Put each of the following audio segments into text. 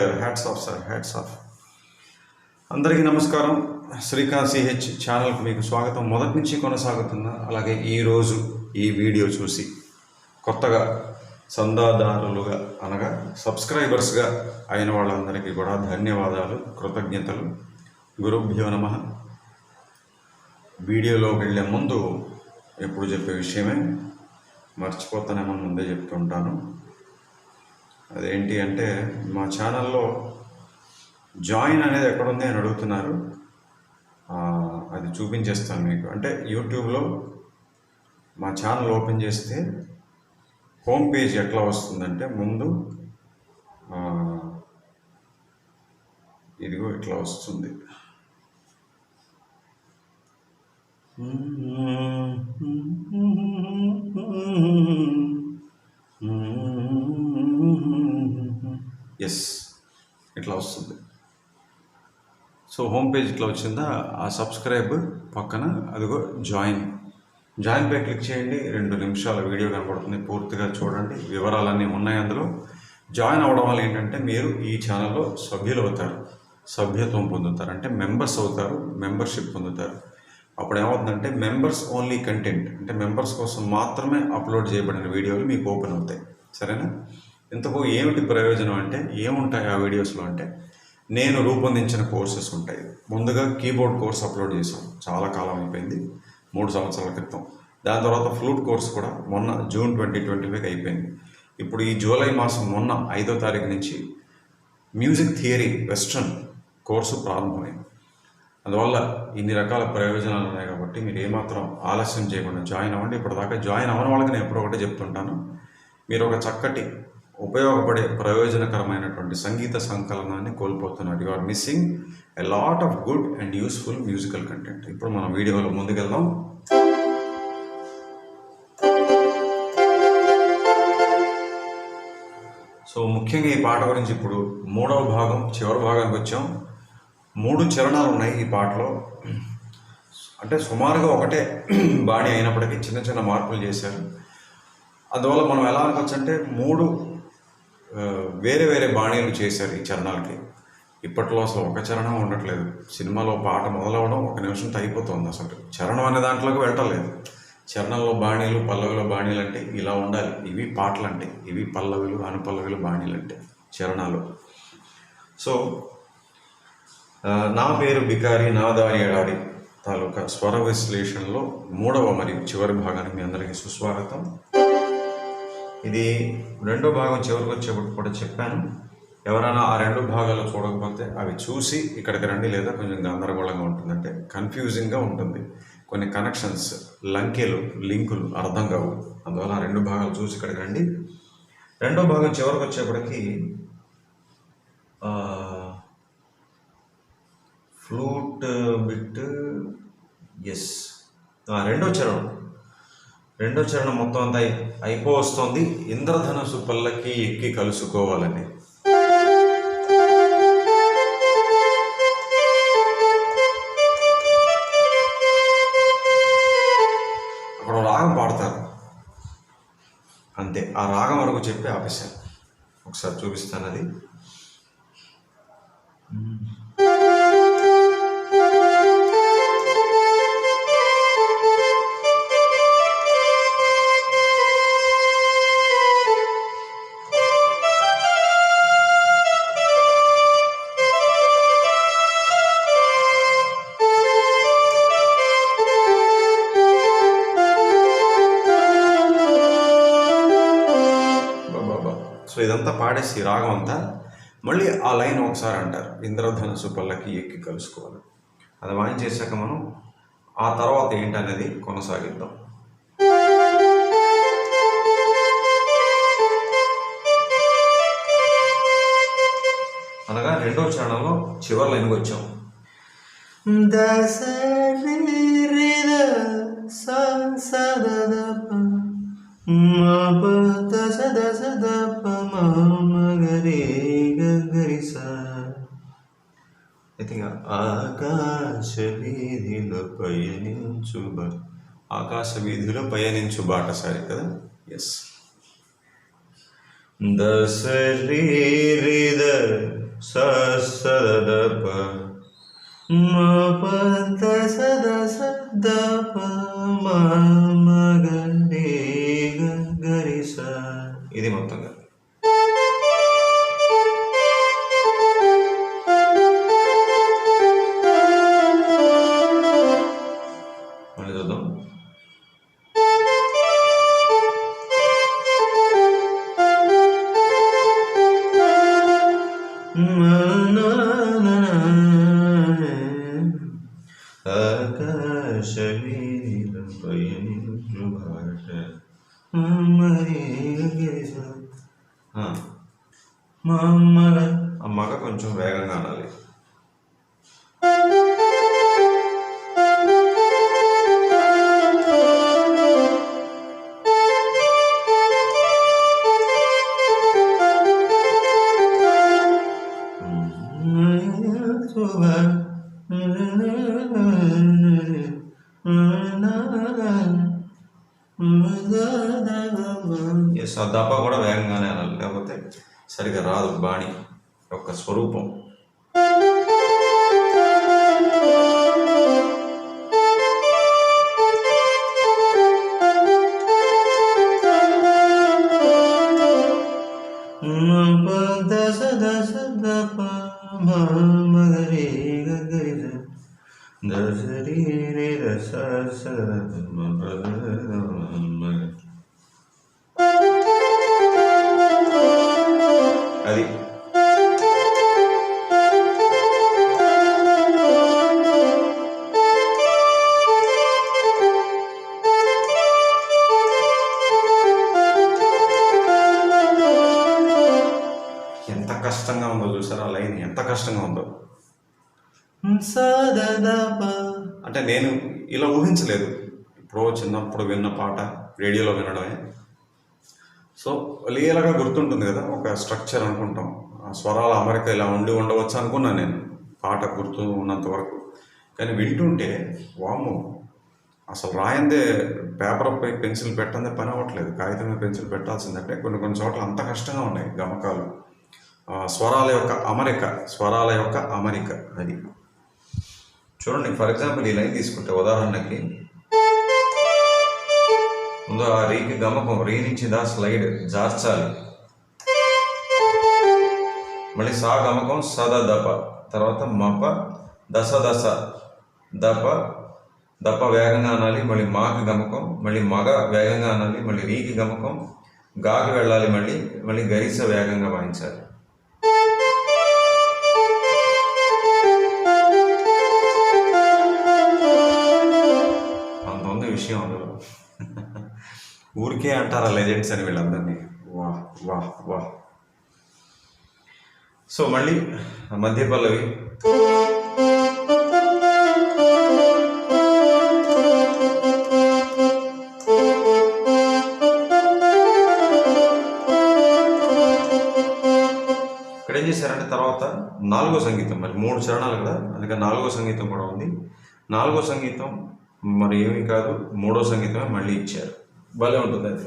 గారు. Hats off sir hats off అందరికీ నమస్కారం. శ్రీకాంత్ సిహెచ్ ఛానల్కి మీకు స్వాగతం. మొదటి నుంచి కొనసాగుతున్న అలాగే ఈరోజు ఈ వీడియో చూసి కొత్తగా చందాదారులుగా అనగా సబ్స్క్రైబర్స్గా అయిన వాళ్ళందరికీ కూడా ధన్యవాదాలు కృతజ్ఞతలు. గురుభ్యో నమ. వీడియోలోకి వెళ్ళే ముందు ఎప్పుడు చెప్పే విషయమే మర్చిపోతానేమో ముందే చెప్తుంటాను. అదేంటి అంటే మా ఛానల్లో జాయిన్ అనేది ఎక్కడుంది అని అడుగుతున్నారు. అది చూపించేస్తాను మీకు. అంటే యూట్యూబ్లో మా ఛానల్ ఓపెన్ చేస్తే హోమ్ పేజ్ ఎట్లా వస్తుందంటే ముందు ఇదిగో ఇట్లా వస్తుంది. Mm-hmm. Mm-hmm. Mm-hmm. ఎస్ ఇట్లా వస్తుంది. సో హోమ్ పేజ్ ఇట్లా వచ్చిందా? ఆ సబ్స్క్రైబ్ పక్కన అదిగో జాయిన్ జాయిన్ పై క్లిక్ చేయండి. రెండు నిమిషాల వీడియో కనబడుతుంది పూర్తిగా చూడండి. వివరాలన్నీ ఉన్నాయి అందులో. జాయిన్ అవ్వడం వల్ల ఏంటంటే మీరు ఈ ఛానల్లో సభ్యులు అవుతారు సభ్యత్వం పొందుతారు. అంటే మెంబర్స్ అవుతారు. మెంబర్షిప్ పొందుతారు. అప్పుడు ఏమవుతుందంటే మెంబర్స్ ఓన్లీ కంటెంట్ అంటే మెంబర్స్ కోసం మాత్రమే అప్లోడ్ చేయబడిన వీడియోలు మీకు ఓపెన్ అవుతాయి. సరేనా? ఇంతకు ఏమిటి ప్రయోజనం అంటే ఏముంటాయి ఆ వీడియోస్లో అంటే నేను రూపొందించిన కోర్సెస్ ఉంటాయి. ముందుగా కీబోర్డ్ కోర్స్ అప్లోడ్ చేశాం. చాలా కాలం అయిపోయింది. మూడు సంవత్సరాల క్రితం. దాని తర్వాత ఫ్లూట్ కోర్స్ కూడా మొన్న జూన్ ట్వంటీ ట్వంటీ ఫైవ్ అయిపోయింది. ఇప్పుడు ఈ జూలై మాసం మొన్న ఐదో తారీఖు నుంచి మ్యూజిక్ థియరీ వెస్ట్రన్ కోర్సు ప్రారంభమైంది. అందువల్ల ఇన్ని రకాల ప్రయోజనాలు ఉన్నాయి కాబట్టి మీరు ఏమాత్రం ఆలస్యం చేయకుండా జాయిన్ అవ్వండి. ఇప్పటిదాకా జాయిన్ అవ్వని వాళ్ళకి నేను ఎప్పుడో ఒకటి చెప్తుంటాను. మీరు ఒక చక్కటి ఉపయోగపడే ప్రయోజనకరమైనటువంటి సంగీత సంకలనాన్ని కోల్పోతున్నారు. You are missing a lot of good and useful musical content ఇప్పుడు మనం వీడియోలో ముందుకెళ్దాం. సో ముఖ్యంగా ఈ పాట గురించి ఇప్పుడు మూడవ భాగం చివరి భాగానికి వచ్చాం. మూడు చరణాలు ఉన్నాయి ఈ పాటలో. అంటే సుమారుగా ఒకటే బాణి అయినప్పటికీ చిన్న చిన్న మార్పులు చేశారు. అందువల్ల మనం ఎలా అనుకోవచ్చు అంటే మూడు వేరే వేరే బాణీలు చేశారు ఈ చరణాలకి. ఇప్పట్లో అసలు ఒక చరణం ఉండట్లేదు. సినిమాలో పాట మొదలవడం ఒక నిమిషంతో అయిపోతుంది అసలు. చరణం అనే దాంట్లోకి వెళ్ళలేదు చరణంలో బాణీలు పల్లవిలో బాణీలు అంటే ఇలా ఉండాలి. ఇవి పాటలు అంటే ఇవి పల్లవిలు అనుపల్లవిలు బాణీలు అంటే చరణాలు. సో నా పేరు బికారి నా దారి ఎడారి తాలూకా స్వర విశ్లేషణలో మూడవ మరియు చివరి భాగానికి మీ అందరికీ సుస్వాగతం. ఇది రెండో భాగం చివరికి వచ్చేప్పుడు కూడా చెప్పాను. ఎవరైనా ఆ రెండు భాగాలు చూడకపోతే అవి చూసి ఇక్కడికి రండి లేదా కొంచెం గందరగోళంగా ఉంటుందంటే కన్ఫ్యూజింగ్గా ఉంటుంది. కొన్ని కనెక్షన్స్ లంకెలు లింకులు అర్థం కావు. అందువల్ల ఆ రెండు భాగాలు చూసి ఇక్కడికి రండి. రెండో భాగం చివరికి వచ్చేప్పటికి ఫ్లూట్ బిట్ ఎస్ రెండో చరణం. రెండో చరణం మొత్తం అంతా అయిపో వస్తుంది ఇంద్రధనుసు పల్లకి ఎక్కి కలుసుకోవాలని. అక్కడ రాగం పాడతారు. అంతే. ఆ రాగం వరకు చెప్పి ఆపేశాను ఒకసారి చూపిస్తాను అది ఇదంతా రాగం అంతా మళ్ళీ ఆ లైన్ ఒకసారి అంటారు ఇంద్రధనుసు పల్లకి ఎక్కి కలుసుకోవాలి. అది వాయించేశాక మనం ఆ తర్వాత ఏంటనేది కొనసాగిద్దాం. అనగా రెండో చరణంలో చివరి లైన్కి వచ్చాం. అయితే ఆకాశ వీధిలో పయనించు ఆకాశ వీధిలో పయనించు బాటసారి కదా ఎస్ దసరి రిద సదప మపద సద సద మగరి గరి ఇది మొత్తం మళ్ళీ చూద్దాం ఎస్ ఆ దప్ప కూడా వేగంగానే అనాలి లేకపోతే సరిగా రాదు బాణి యొక్క స్వరూపం దశ దశ దప మగరి గరి దశరి రే దశ కష్టంగా ఉందో చూసారా? ఆ లైన్ ఎంత కష్టంగా ఉందో. అంటే నేను ఇలా ఊహించలేదు. ఇప్పుడు చిన్నప్పుడు విన్న పాట రేడియోలో వినడమే. సో లీలగా గుర్తుంటుంది కదా ఒక స్ట్రక్చర్ అనుకుంటాం. ఆ స్వరాల అమరిక ఇలా ఉండి ఉండవచ్చు అనుకున్నాను నేను పాట గుర్తు ఉన్నంత వరకు. కానీ వింటుంటే వాము అసలు రాయందే పేపర్ పై పెన్సిల్ పెట్టందే పని అవ్వట్లేదు. కాగితం మీద పెన్సిల్ పెట్టాల్సిందంటే కొన్ని కొన్ని చోట్ల అంత కష్టంగా ఉన్నాయి గమకాలు. స్వరాల యొక్క అమరిక స్వరాల యొక్క అమరిక అది. చూడండి ఫర్ ఎగ్జాంపుల్ ఈ లైన్ తీసుకుంటే ఉదాహరణకి ముందు ఆ రీకి గమకం రీ నుంచి దా స్లైడ్ జార్చాలి. మళ్ళీ సా గమకం సద దప. తర్వాత మప దశ దశ దప దప వేగంగా అనాలి మళ్ళీ మాకి గమకం మళ్ళీ మగ వేగంగా అనాలి మళ్ళీ రీకి గమకం గాకి వెళ్ళాలి మళ్ళీ మళ్ళీ గరిస వేగంగా వాయించాలి. ఊరికే అంటారా లెజెండ్స్ అని వీళ్ళందరినీ? వాహ్ వాహ్ వాహ్ సో మళ్ళీ మధ్య పల్లవి. ఇక్కడ ఏం చేశారంటే తర్వాత నాలుగో సంగీతం మరి మూడు చరణాలు కదా అందుకని నాలుగో సంగీతం కూడా ఉంది. నాలుగో సంగీతం మరి ఏమీ కాదు మూడో సంగీతమే మళ్ళీ ఇచ్చారు. భలే ఉంటుంది అది.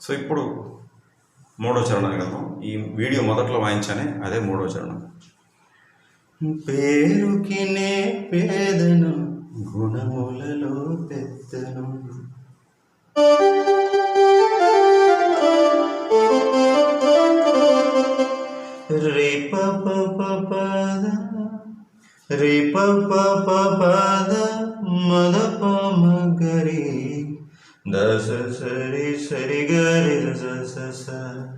సో ఇప్పుడు మూడో చరణానికి వెళ్దాం ఈ వీడియో మొదట్లో వాయించానే అదే మూడో చరణం. పేరుకి నే పేదను గుణములలో పెద్దను. రే ప పద రే పద మద పమ గరీ గరి దశ సరి సరి గరి స స స అనగానే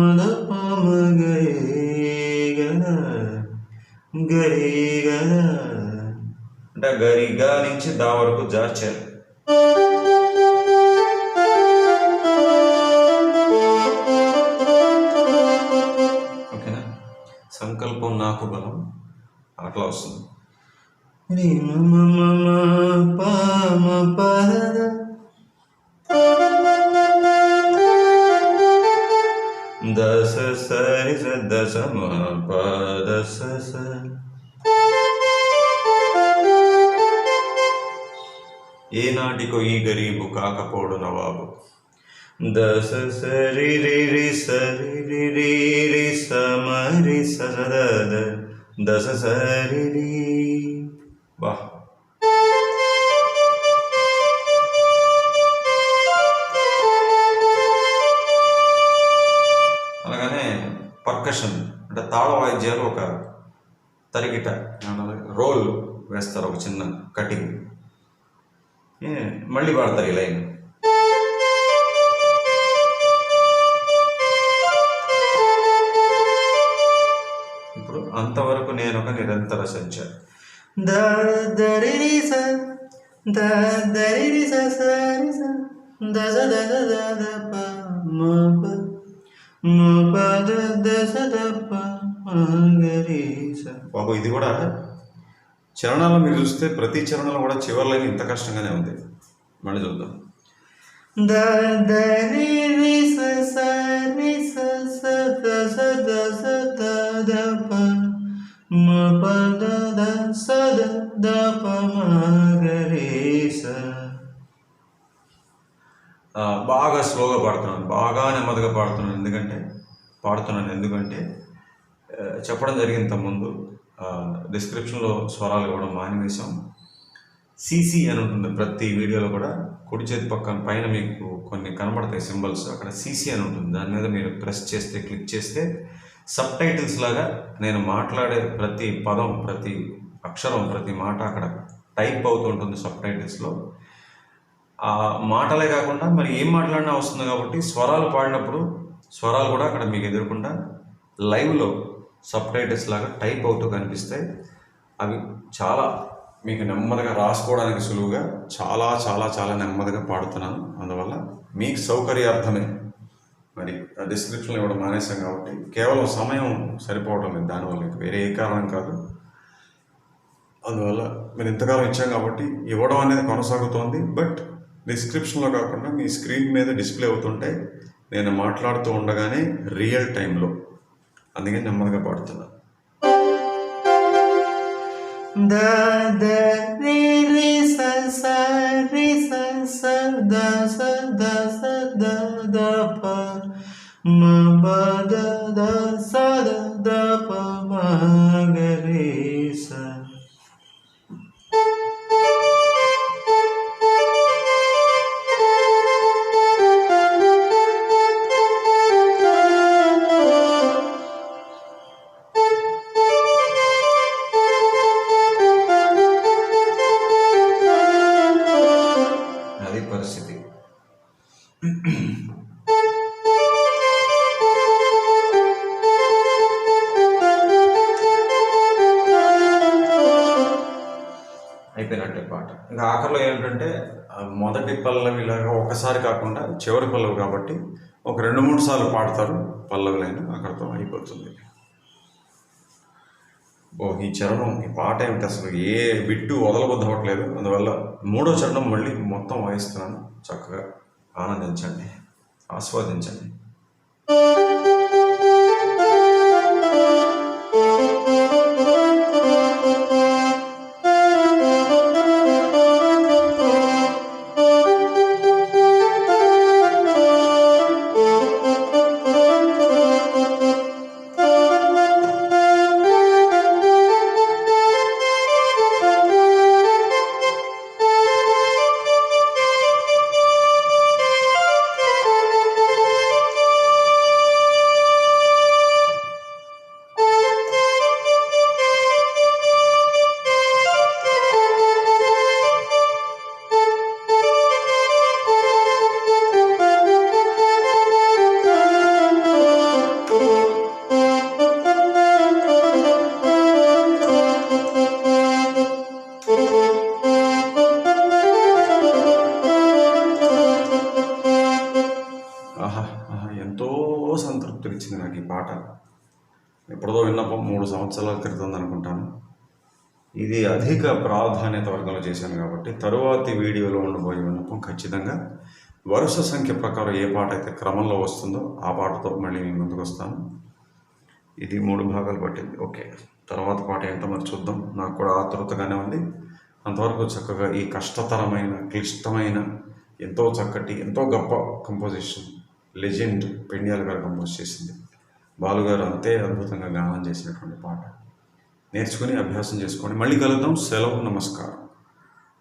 మ ద ప అంటే గరి గా నుంచి దా వరకు జార్చారు ఓకేనా సంకల్పం నాకు బలం అట్లా వస్తుంది మ దశ స ఏనాటికో ఈ గరీబు కాకపోడు నవాబు దశ సరి రి సరి రి రి సమరి సద దశ సరి బా ఒక తరిగిట రోల్ వేస్తారు ఒక చిన్న కటింగ్. మళ్ళీ పాడతారు ఈ లైన్. ఇప్పుడు అంతవరకు నేను ఒక నిరంతర సంచారి ద దరి దశ స దరి ద ప మ ప మ ప ప బాబు ఇది కూడా చరణాలు మీరు చూస్తే ప్రతి చరణంలో కూడా చివరి లైన్ ఇంత కష్టంగానే ఉంది. మళ్ళీ చూద్దాం. ద ద రి రి స స రి స స ద స ద స ద ద ప మ ప ద ద స ద ద ప మ గ రి స. ఆ, బాగా స్లోగా పాడుతున్నాను. బాగా నెమ్మదిగా పాడుతున్నాను. ఎందుకంటే పాడుతున్నాను ఎందుకంటే చెప్పడం జరిగింది ముందు డిస్క్రిప్షన్లో స్వరాలు ఇవ్వడం మానేసాం సీసీ అని ఉంటుంది ప్రతి వీడియోలో కూడా కుడి చేతి పక్కన పైన మీకు కొన్ని కనబడతాయి సింబల్స్. అక్కడ సీసీ అని ఉంటుంది. దాని మీద మీరు ప్రెస్ చేస్తే క్లిక్ చేస్తే సబ్ టైటిల్స్ లాగా నేను మాట్లాడే ప్రతి పదం ప్రతి అక్షరం ప్రతి మాట అక్కడ టైప్ అవుతూ ఉంటుంది సబ్ టైటిల్స్లో ఆ మాటలే కాకుండా మరి ఏం మాట్లాడినా వస్తుంది కాబట్టి స్వరాలు పాడినప్పుడు స్వరాలు కూడా అక్కడ మీకు ఎదురకుండా లైవ్లో సబ్ టైటిల్స్ లాగా టైప్ అవుతూ కనిపిస్తాయి అవి చాలా మీకు నెమ్మదిగా రాసుకోవడానికి సులువుగా చాలా చాలా చాలా నెమ్మదిగా పాడుతున్నాను. అందువల్ల మీకు సౌకర్యార్థమే. మరి ఆ డిస్క్రిప్షన్లో ఇవ్వడం మానేసాం కాబట్టి కేవలం సమయం సరిపోవడం లేదు. దానివల్ల వేరే ఏ కారణం కాదు. అందువల్ల మీరు ఇంతకాలం ఇచ్చాం కాబట్టి ఇవ్వడం అనేది కొనసాగుతోంది. బట్ డిస్క్రిప్షన్లో కాకుండా మీ స్క్రీన్ మీద డిస్ప్లే అవుతుంటే నేను మాట్లాడుతూ ఉండగానే రియల్ టైంలో అందుకే నెమ్మదిగా పాడుతున్నా ద ద రి రి స స రి స స ద స ద స ద ద ప మ ప ద ద స ఆఖరిలో ఏంటంటే మొదటి పల్లవి లాగా ఒకసారి కాకుండా చివరి పల్లవి కాబట్టి ఒక రెండు మూడు సార్లు పాడతారు పల్లవిలైన అక్కడతో అయిపోతుంది. ఓ ఈ చరణం ఈ పాట ఏమిటి అసలు? ఏ బిట్టు వదలబుద్ధవట్లేదు. అందువల్ల మూడో చరణం మళ్ళీ మొత్తం వాయిస్తున్నాను. చక్కగా ఆనందించండి. ఆస్వాదించండి. అధిక ప్రాధాన్యత వర్గంలో చేశాను కాబట్టి తరువాతి వీడియోలో ఉండబోయే విన్నపం ఖచ్చితంగా వరుస సంఖ్య ప్రకారం ఏ పాట అయితే క్రమంలో వస్తుందో ఆ పాటతో మళ్ళీ నేను ముందుకు వస్తాను. ఇది మూడు భాగాలు పట్టింది. ఓకే. తర్వాత పాట ఏంటో మరి చూద్దాం. నాకు కూడా ఆతృతగానే ఉంది. అంతవరకు చక్కగా ఈ కష్టతరమైన క్లిష్టమైన ఎంతో చక్కటి ఎంతో గొప్ప కంపోజిషన్ లెజెండ్ పెండియాల గారు కంపోజ్ చేసింది. బాలుగారు అంతే అద్భుతంగా గానం చేసినటువంటి పాట. నేర్చుకుని అభ్యాసం చేసుకోండి. మళ్ళీ కలుద్దాం. సెలవు నమస్కారం.